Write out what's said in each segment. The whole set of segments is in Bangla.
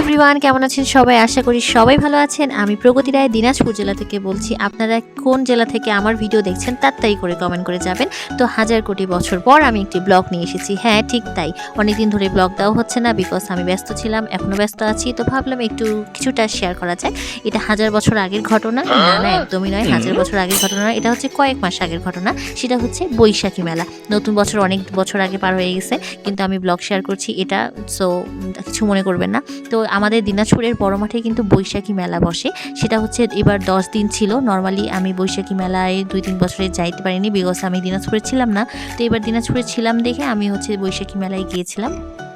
এভরিওয়ান কেমন আছেন সবাই? আশা করি সবাই ভালো আছেন। আমি প্রগতি রায় দিনাজপুর জেলা থেকে বলছি আপনারা কোন জেলা থেকে আমার ভিডিও দেখছেন তার তাই করে কমেন্ট করে যাবেন। তো হাজার কোটি বছর পর আমি একটি ব্লগ নিয়ে এসেছি। হ্যাঁ ঠিক তাই। অনেকদিন ধরে ব্লগ দেওয়া হচ্ছে না বিকজ আমি ব্যস্ত ছিলাম এখনও ব্যস্ত আছি। তো ভাবলাম একটু কিছুটা শেয়ার করা যায়। এটা হাজার বছর আগের ঘটনা। না না একদমই নয় হাজার বছর আগের ঘটনা এটা হচ্ছে কয়েক মাস আগের ঘটনা। সেটা হচ্ছে বৈশাখী মেলা। নতুন বছর অনেক বছর আগে পার হয়ে গেছে কিন্তু আমি ব্লগ শেয়ার করছি এটা সো কিছু মনে করবেন না। তো আমাদের দিনাজপুরের বড় মাঠে কিন্তু বৈশাখী মেলা বসে। সেটা হচ্ছে এবার দশ দিন ছিল। নর্মালি আমি বৈশাখী মেলায় দুই তিন বছরে যাইতে পারিনি বিকজ আমি দিনাজপুরে ছিলাম না। তো এবার দিনাজপুরে ছিলাম দেখে আমি হচ্ছে বৈশাখী মেলায় গিয়েছিলাম।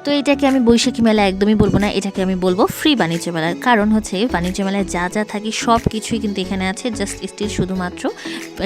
তো এটাকে আমি বৈশাখী মেলা একদমই বলব না এটাকে আমি বলব ফ্রি বাণিজ্য মেলার। কারণ হচ্ছে বাণিজ্য মেলায় যা যা থাকে সব কিছুই কিন্তু এখানে আছে জাস্ট স্টিল শুধুমাত্র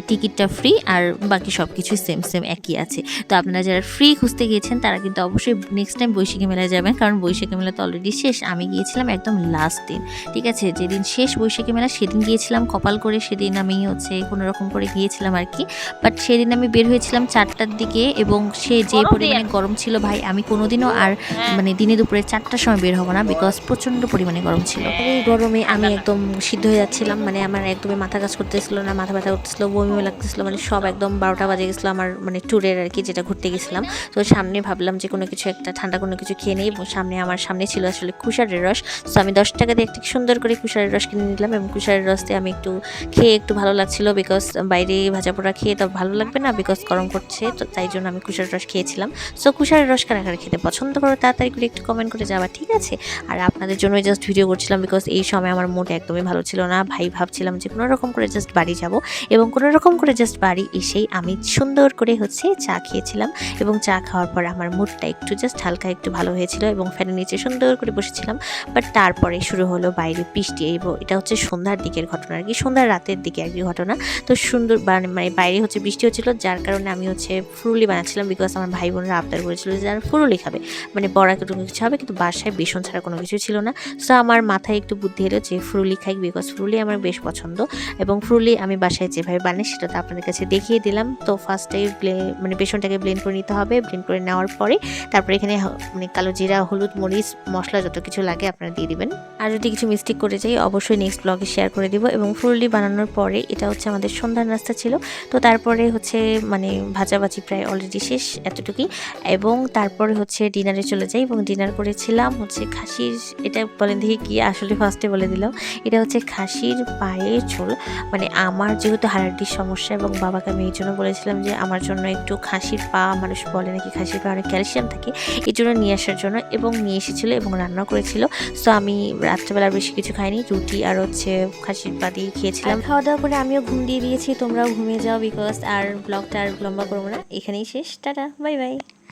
টিকিটটা ফ্রি আর বাকি সব কিছুই সেম সেম একই আছে। তো আপনারা যারা ফ্রি খুঁজতে গিয়েছেন তারা কিন্তু অবশ্যই নেক্সট টাইম বৈশাখী মেলায় যাবেন কারণ বৈশাখী মেলা তো অলরেডি শেষ। আমি গিয়েছিলাম একদম লাস্ট দিন ঠিক আছে? যেদিন শেষ বৈশাখী মেলা সেদিন গিয়েছিলাম কপাল করে সেদিন আমি হচ্ছে কোনো রকম করে গিয়েছিলাম আর কি। বাট সেদিন আমি বের হয়েছিলাম চারটার দিকে এবং সে যে পরিমাণে গরম ছিল ভাই আমি কোনোদিনও আর মানে দিনে দুপুরে চারটার সময় বের হব না বিকজ প্রচণ্ড পরিমাণে গরম ছিল। এই গরমে আমি একদম সিদ্ধ হয়ে যাচ্ছিলাম মানে আমার একদমই মাথা কাজ করতেছিল না মাথা ব্যথা করতেছিল বমি লাগতেছিল মানে সব একদম বারোটা বাজে গেছিল আমার মানে ট্যুরের আর কি যেটা ঘুরতে গেছিলাম। তো সামনে ভাবলাম যে কোনো কিছু একটা ঠান্ডা কোনো কিছু খেয়ে নিই এবং সামনে আমার সামনে ছিল আসলে কুষারের রস। তো আমি দশ টাকা দিয়ে একটু সুন্দর করে কুষারের রস কিনে নিলাম এবং কুষারের রস দিয়ে আমি একটু খেয়ে একটু ভালো লাগছিল বিকজ বাইরে ভাজা পোড়া খেয়ে তো ভালো লাগবে না বিকজ গরম করছে তো তাই জন্য আমি কুষারের রস খেয়েছিলাম। সো কুষারের রস কারা কারা খেতে পছন্দ করো তাড়াতাড়ি করে একটু কমেন্ট করে যাবা, ঠিক আছে? আর আপনাদের জন্য জাস্ট ভিডিও করছিলাম বিকজ এই সময় আমার মুড একদমই ভালো ছিল না। ভাই, ভাবছিলাম যে কোনো রকম করে জাস্ট বাড়ি যাব এবং কোনো রকম করে জাস্ট বাড়ি এসেই আমি সুন্দর করে হচ্ছে চা খেয়েছিলাম এবং চা খাওয়ার পর আমার মুডটা একটু জাস্ট হালকা একটু ভালো হয়েছিল এবং ফ্যানের নিচে সুন্দর করে বসেছিলাম। বাট তারপরে শুরু হলো বাইরে বৃষ্টি এবং এটা হচ্ছে সন্ধ্যার দিকের ঘটনা আর কি, সন্ধ্যার রাতের দিকে আর কি ঘটনা। তো সুন্দর মানে বাইরে হচ্ছে বৃষ্টি হচ্ছিল, যার কারণে আমি হচ্ছে ফুরুলি বানাচ্ছিলাম বিকজ আমার ভাই বোনরা আবদার করেছিল যে আর ফুরুলি খাবে। মানে বড়া কোনো কিছু হবে, কিন্তু বাসায় বেসন ছাড়া কোনো কিছু ছিল না। সো আমার মাথায় একটু বুদ্ধি এলো যে ফ্রুলি খাই বিকজ ফ্রুলি আমার বেশ পছন্দ। এবং ফ্রুলি আমি বাসায় যেভাবে বানাই সেটা তো আপনাদের কাছে দেখিয়ে দিলাম। তো ফার্স্টে মানে বেসনটাকে ব্লেন্ড করে নিতে হবে। ব্লেন্ড করে নেওয়ার পরে তারপরে এখানে মানে কালো জিরা, হলুদ, মরিচ, মশলা যত কিছু লাগে আপনারা দিয়ে দিবেন। আর যদি কিছু মিস্টেক করে যাই, অবশ্যই নেক্সট ব্লগে শেয়ার করে দিব। এবং ফ্রুলি বানানোর পরে এটা হচ্ছে আমাদের সন্ধ্যার নাস্তা ছিল। তো তারপরে হচ্ছে মানে ভাজাভাজি প্রায় অলরেডি শেষ এতটুকুই। এবং তারপরে হচ্ছে ডিনারে চলে যাই এবং ডিনার করেছিলাম। হচ্ছে খাসির, এটা বলেন দেখি কি আসলে ফার্স্টে বলে দিলাম। এটা হচ্ছে খাসির পায়ের ঝোল। মানে আমার যেহেতু হাড়াডির সমস্যা এবং বাবাকে আমি এই জন্য বলেছিলাম যে আমার জন্য একটু খাসির পা, মানুষ বলে নাকি খাসির পা অনেক ক্যালসিয়াম থাকে এই জন্য নিয়ে আসার জন্য এবং নিয়ে এসেছিল এবং রান্না করেছিল। সো আমি রাত্রেবেলা বেশি কিছু খাইনি, রুটি আর হচ্ছে খাসির পা দিয়ে খেয়েছিলাম। খাওয়া দাওয়া করে আমিও ঘুম দিয়ে দিয়েছি, তোমরাও ঘুমিয়ে যাও বিকজ আর ব্লগটা আর লম্বা করব না। এখানেই শেষ। Tata bye bye